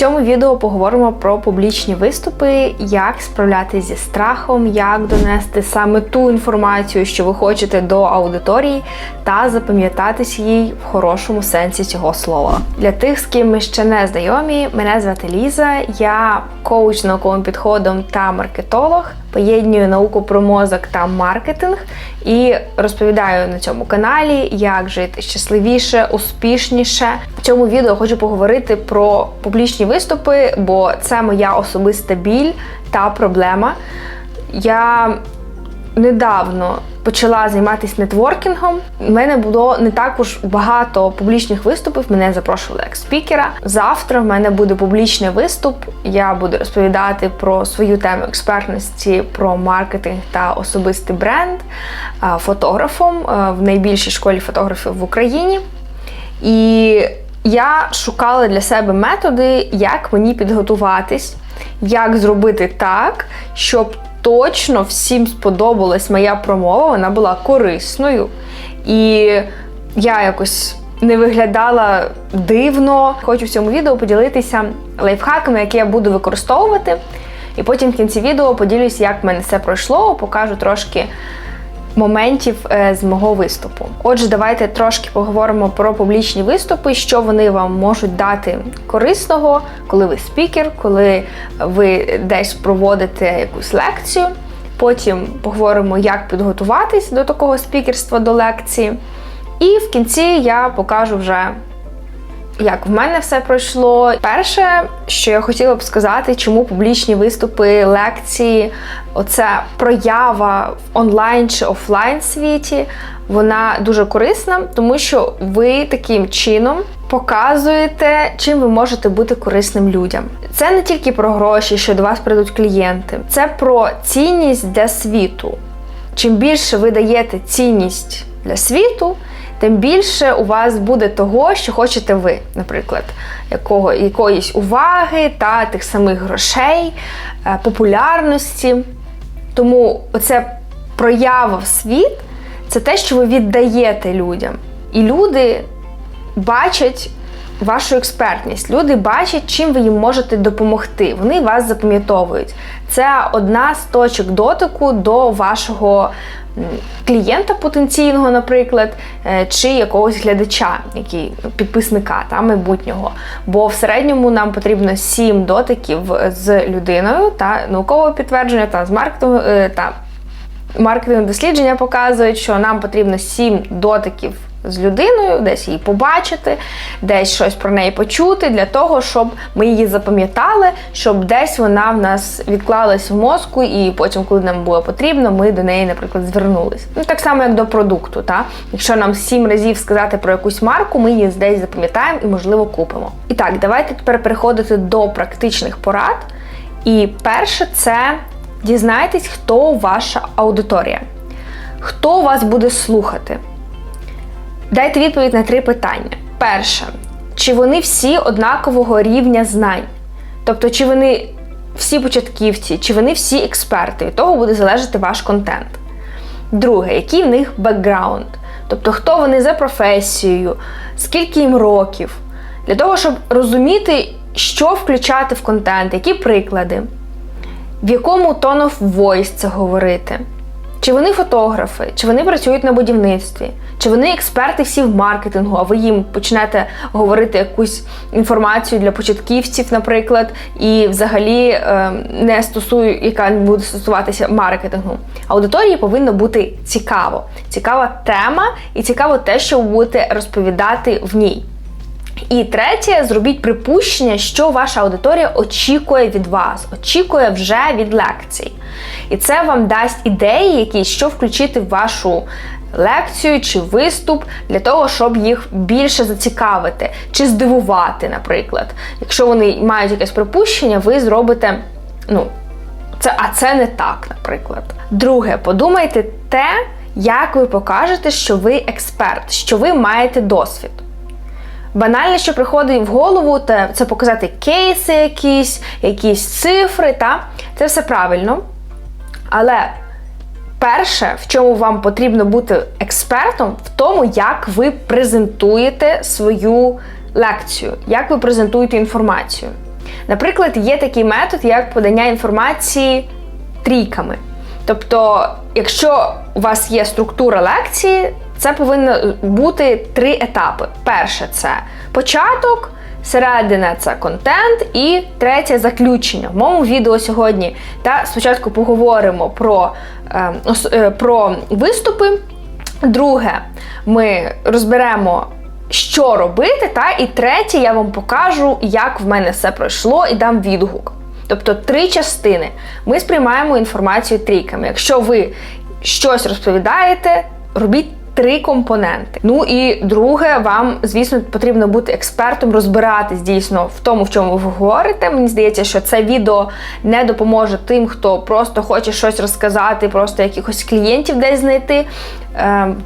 цьому відео поговоримо про публічні виступи, як справлятися зі страхом, як донести саме ту інформацію, що ви хочете до аудиторії, та запам'ятатись їй в хорошому сенсі цього слова. Для тих, з ким ми ще не знайомі, мене звати Ліза, я коуч науковим підходом та маркетолог. Поєднюю науку про мозок та маркетинг і розповідаю на цьому каналі, як жити щасливіше, успішніше. В цьому відео хочу поговорити про публічні виступи, бо це моя особиста біль та проблема. Я недавно почала займатися нетворкінгом. У мене було не також багато публічних виступів. Мене запрошували як спікера. Завтра в мене буде публічний виступ. Я буду розповідати про свою тему експертності, про маркетинг та особистий бренд фотографом в найбільшій школі фотографів в Україні. І я шукала для себе методи, як мені підготуватись, як зробити так, щоб точно всім сподобалась моя промова, вона була корисною. І я якось не виглядала дивно. Хочу в цьому відео поділитися лайфхаками, які я буду використовувати. І потім в кінці відео поділюсь, як в мене все пройшло, покажу трошки моментів е, з мого виступу. Отже, давайте трошки поговоримо про публічні виступи, що вони вам можуть дати корисного, коли ви спікер, коли ви десь проводите якусь лекцію. Потім поговоримо, як підготуватись до такого спікерства, до лекції. І в кінці я покажу вже як в мене все пройшло. Перше, що я хотіла б сказати, чому публічні виступи, лекції, оця проява в онлайн чи офлайн світі, вона дуже корисна, тому що ви таким чином показуєте, чим ви можете бути корисним людям. Це не тільки про гроші, що до вас прийдуть клієнти, це про цінність для світу. Чим більше ви даєте цінність для світу, тим більше у вас буде того, що хочете ви, наприклад, якого, якоїсь уваги та тих самих грошей, е, популярності. Тому оце проява в світ це те, що ви віддаєте людям. І люди бачать вашу експертність. Люди бачать, чим ви їм можете допомогти. Вони вас запам'ятовують. Це одна з точок дотику до вашого клієнта потенційного, наприклад, е, чи якогось глядача, який підписника та майбутнього. Бо в середньому нам потрібно 7 дотиків з людиною та наукове підтвердження та з маркетингу е, та маркетинг дослідження показують, що нам потрібно 7 дотиків з людиною, десь її побачити, десь щось про неї почути, для того, щоб ми її запам'ятали, щоб десь вона в нас відклалась в мозку, і потім, коли нам було потрібно, ми до неї, наприклад, звернулись. Ну так само, як до продукту. Та? Якщо нам сім разів сказати про якусь марку, ми її десь запам'ятаємо і, можливо, купимо. І так, давайте тепер переходити до практичних порад. І перше, це дізнайтесь, хто ваша аудиторія, хто вас буде слухати. Дайте відповідь на три питання. Перше, чи вони всі однакового рівня знань? Тобто, чи вони всі початківці, чи вони всі експерти, від того буде залежати ваш контент. Друге, який в них бекграунд? Тобто, хто вони за професією, скільки їм років, для того, щоб розуміти, що включати в контент, які приклади, в якому tone of voice це говорити. Чи вони фотографи, чи вони працюють на будівництві, чи вони експерти всі в маркетингу, а ви їм почнете говорити якусь інформацію для початківців, наприклад, і взагалі е, не стосую, яка буде стосуватися маркетингу. Аудиторії повинно бути цікаво. Цікава тема і цікаво те, що ви будете розповідати в ній. І третє, зробіть припущення, що ваша аудиторія очікує від вас, очікує вже від лекцій. І це вам дасть ідеї, якісь, що включити в вашу лекцію чи виступ для того, щоб їх більше зацікавити чи здивувати, наприклад. Якщо вони мають якесь припущення, ви зробите, ну, це, а це не так, наприклад. Друге, подумайте те, як ви покажете, що ви експерт, що ви маєте досвід. Банальне, що приходить в голову, це показати кейси якісь, якісь цифри, та це все правильно. Але перше, в чому вам потрібно бути експертом, в тому, як ви презентуєте свою лекцію, як ви презентуєте інформацію. Наприклад, є такий метод, як подання інформації трійками. Тобто, якщо у вас є структура лекції, це повинно бути три етапи. Перше це початок, середина це контент, і третє заключення. В моєму відео сьогодні та спочатку поговоримо про, е, е, про виступи. Друге, ми розберемо. Що робити, та і третє, я вам покажу, як в мене все пройшло, і дам відгук. Тобто три частини. Ми сприймаємо інформацію трійками. Якщо ви щось розповідаєте, робіть три компоненти. Ну і друге, вам, звісно, потрібно бути експертом, розбиратись дійсно в тому, в чому ви говорите. Мені здається, що це відео не допоможе тим, хто просто хоче щось розказати, просто якихось клієнтів десь знайти. Ем,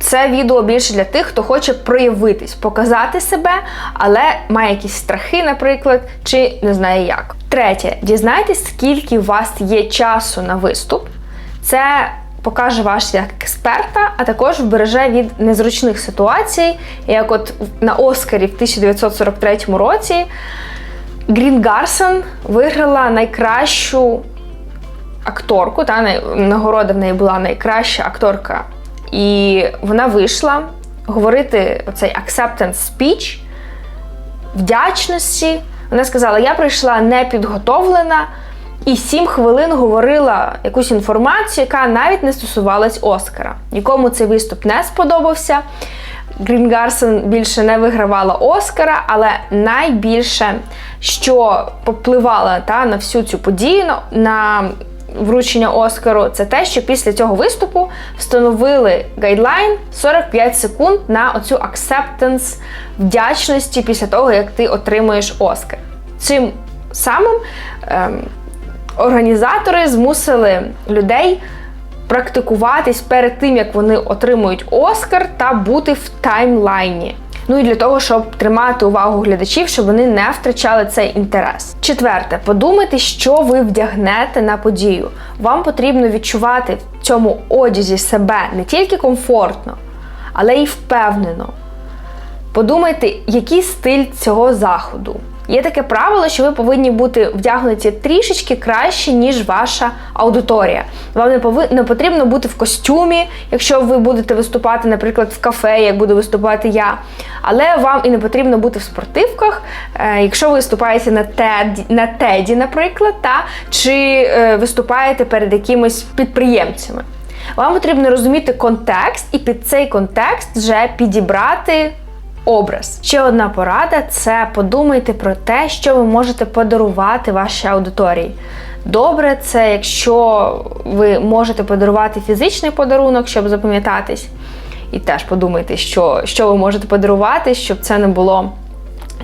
це відео більше для тих, хто хоче проявитись, показати себе, але має якісь страхи, наприклад, чи не знає як. Третє, дізнайтесь, скільки у вас є часу на виступ. Це покаже вас як експерта, а також вбереже від незручних ситуацій, як от на Оскарі в 1943 році Грін Гарсон виграла найкращу акторку, та нагорода в неї була найкраща акторка. І вона вийшла говорити оцей acceptance speech вдячності. Вона сказала: я прийшла непідготовлена і сім хвилин говорила якусь інформацію, яка навіть не стосувалась Оскара. Нікому цей виступ не сподобався. Грін Гарсон більше не вигравала Оскара, але найбільше, що попливало та, на всю цю подію, на- на вручення Оскару, це те, що після цього виступу встановили гайдлайн 45 секунд на оцю acceptance вдячності після того, як ти отримуєш Оскар. Цим самим ем, організатори змусили людей практикуватись перед тим, як вони отримують Оскар, та бути в таймлайні. Ну і для того, щоб тримати увагу глядачів, щоб вони не втрачали цей інтерес. Четверте, подумайте, що ви вдягнете на подію. Вам потрібно відчувати в цьому одязі себе не тільки комфортно, але й впевнено. Подумайте, який стиль цього заходу. Є таке правило, що ви повинні бути вдягнуті трішечки краще, ніж ваша аудиторія. Вам не пови... не потрібно бути в костюмі, якщо ви будете виступати, наприклад, в кафе, як буду виступати я. Але вам і не потрібно бути в спортивках, е, якщо ви виступаєте на теді, на теді, наприклад, та, чи е, виступаєте перед якимись підприємцями. Вам потрібно розуміти контекст і під цей контекст вже підібрати образ. Ще одна порада це подумайте про те, що ви можете подарувати вашій аудиторії. Добре, це якщо ви можете подарувати фізичний подарунок, щоб запам'ятатись. І теж подумайте, що, що ви можете подарувати, щоб це не було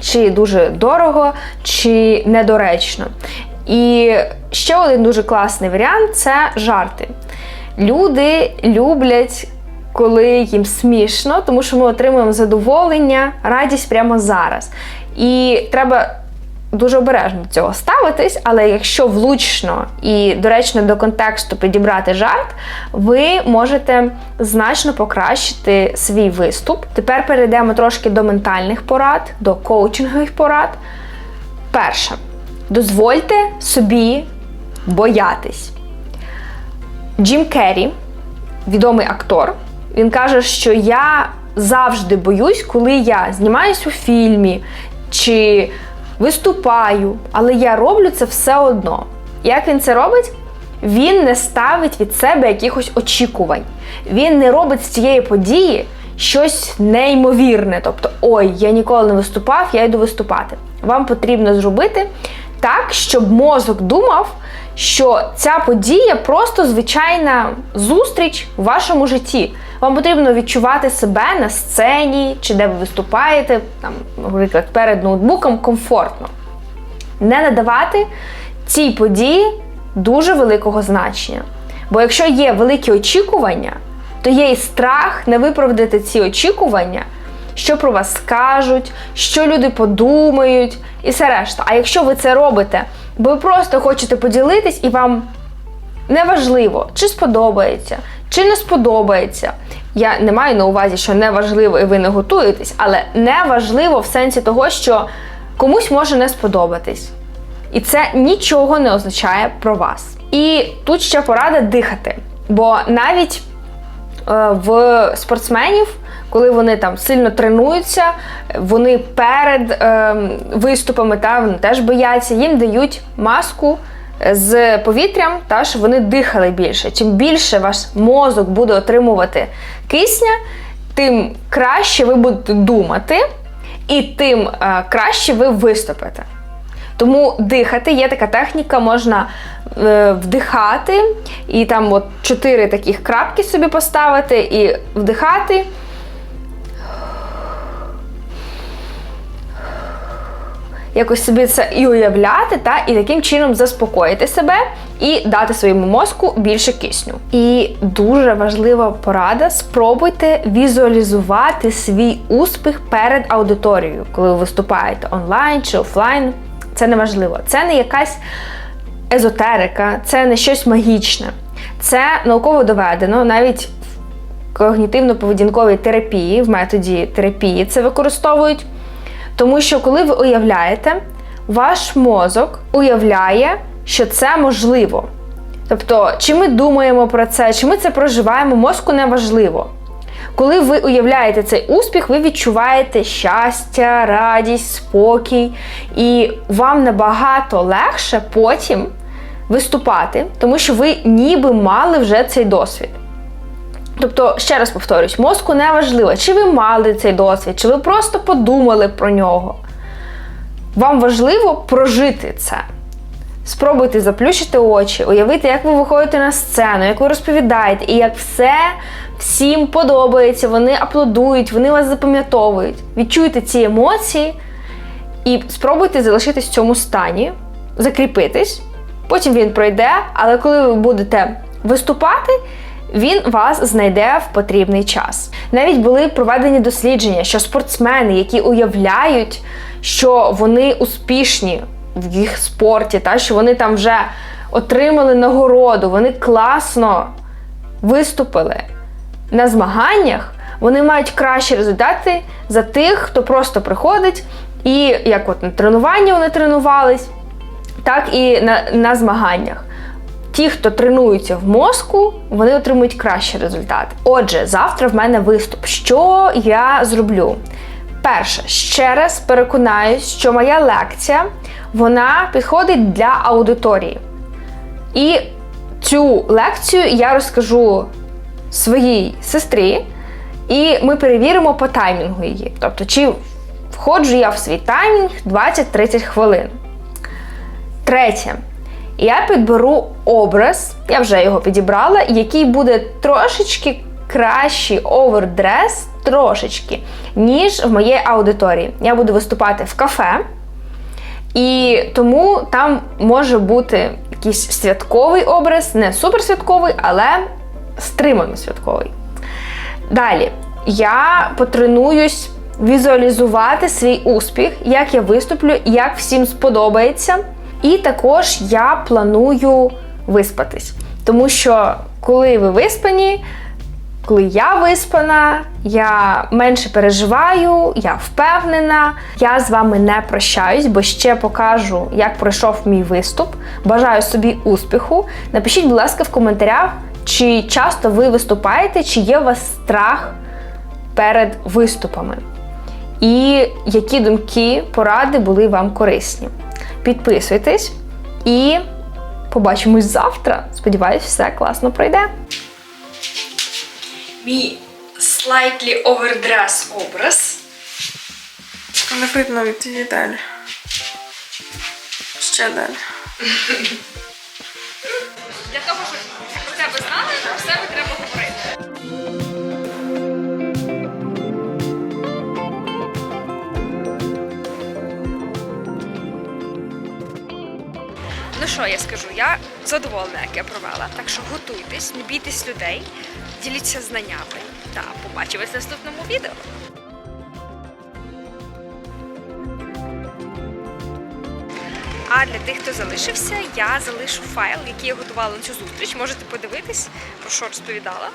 чи дуже дорого, чи недоречно. І ще один дуже класний варіант це жарти. Люди люблять, коли їм смішно, тому що ми отримуємо задоволення, радість прямо зараз. І треба дуже обережно до цього ставитись, але якщо влучно і доречно до контексту підібрати жарт, ви можете значно покращити свій виступ. Тепер перейдемо трошки до ментальних порад, до коучингових порад. Перше, дозвольте собі боятись. Джим Керрі, відомий актор, він каже, що я завжди боюсь, коли я знімаюсь у фільмі чи виступаю, але я роблю це все одно. Як він це робить? Він не ставить від себе якихось очікувань. Він не робить з цієї події щось неймовірне. Тобто, ой, я ніколи не виступав, я йду виступати. Вам потрібно зробити так, щоб мозок думав, що ця подія просто звичайна зустріч в вашому житті. Вам потрібно відчувати себе на сцені чи де ви виступаєте, там, наприклад, перед ноутбуком комфортно. Не надавати цій події дуже великого значення. Бо якщо є великі очікування, то є і страх не виправдати ці очікування, що про вас скажуть, що люди подумають, і все решта. А якщо ви це робите, бо ви просто хочете поділитись і вам неважливо, чи сподобається, чи не сподобається. Я не маю на увазі, що неважливо і ви не готуєтесь, але неважливо в сенсі того, що комусь може не сподобатись. І це нічого не означає про вас. І тут ще порада дихати. Бо навіть е, в спортсменів, коли вони там сильно тренуються, вони перед е, виступами та вони теж бояться, їм дають маску з повітрям, та щоб вони дихали більше. Чим більше ваш мозок буде отримувати кисня, тим краще ви будете думати, і тим е, краще ви виступите. Тому дихати є така техніка, можна е, вдихати, і там от чотири таких крапки собі поставити, і вдихати. Якось собі це і уявляти, та, і таким чином заспокоїти себе і дати своєму мозку більше кисню. І дуже важлива порада: спробуйте візуалізувати свій успіх перед аудиторією, коли ви виступаєте онлайн чи офлайн. Це не важливо. Це не якась езотерика, це не щось магічне. Це науково доведено, навіть в когнітивно-поведінковій терапії, в методі терапії це використовують. Тому що, коли ви уявляєте, ваш мозок уявляє, що це можливо. Тобто, чи ми думаємо про це, чи ми це проживаємо, мозку не важливо. Коли ви уявляєте цей успіх, ви відчуваєте щастя, радість, спокій, і вам набагато легше потім виступати, тому що ви ніби мали вже цей досвід. Тобто, ще раз повторюсь, мозку не важливо, чи ви мали цей досвід, чи ви просто подумали про нього. Вам важливо прожити це. Спробуйте заплющити очі, уявити, як ви виходите на сцену, як ви розповідаєте, і як все всім подобається, вони аплодують, вони вас запам'ятовують. Відчуйте ці емоції і спробуйте залишитись в цьому стані, закріпитись. Потім він пройде, але коли ви будете виступати, він вас знайде в потрібний час. Навіть були проведені дослідження, що спортсмени, які уявляють, що вони успішні в їх спорті, та що вони там вже отримали нагороду, вони класно виступили на змаганнях, вони мають кращі результати за тих, хто просто приходить і як от на тренуванні вони тренувались, так і на, на змаганнях. Ті, хто тренуються в мозку, вони отримують кращі результати. Отже, завтра в мене виступ. Що я зроблю? Перше, ще раз переконаюсь, що моя лекція вона підходить для аудиторії. І цю лекцію я розкажу своїй сестрі, і ми перевіримо по таймінгу її. Тобто, чи входжу я в свій таймінг 20-30 хвилин. Третє. Я підберу образ, я вже його підібрала, який буде трошечки кращий овердрес, трошечки, ніж в моїй аудиторії. Я буду виступати в кафе, і тому там може бути якийсь святковий образ, не суперсвятковий, але стримано святковий. Далі, я потренуюсь візуалізувати свій успіх, як я виступлю, як всім сподобається. І також я планую виспатись. Тому що коли ви виспані, коли я виспана, я менше переживаю, я впевнена. Я з вами не прощаюсь, бо ще покажу, як пройшов мій виступ. Бажаю собі успіху. Напишіть, будь ласка, в коментарях, чи часто ви виступаєте, чи є у вас страх перед виступами. І які думки, поради були вам корисні. Підписуйтесь і побачимось завтра. Сподіваюсь, все класно пройде. Мій slightly overdress образ. Не видно від її далі. Ще далі. Ну що я скажу? Я задоволена, як я провела. Так що готуйтесь, не бійтесь людей, діліться знаннями та побачимось в наступному відео. А для тих, хто залишився, я залишу файл, який я готувала на цю зустріч. Можете подивитись, про що розповідала.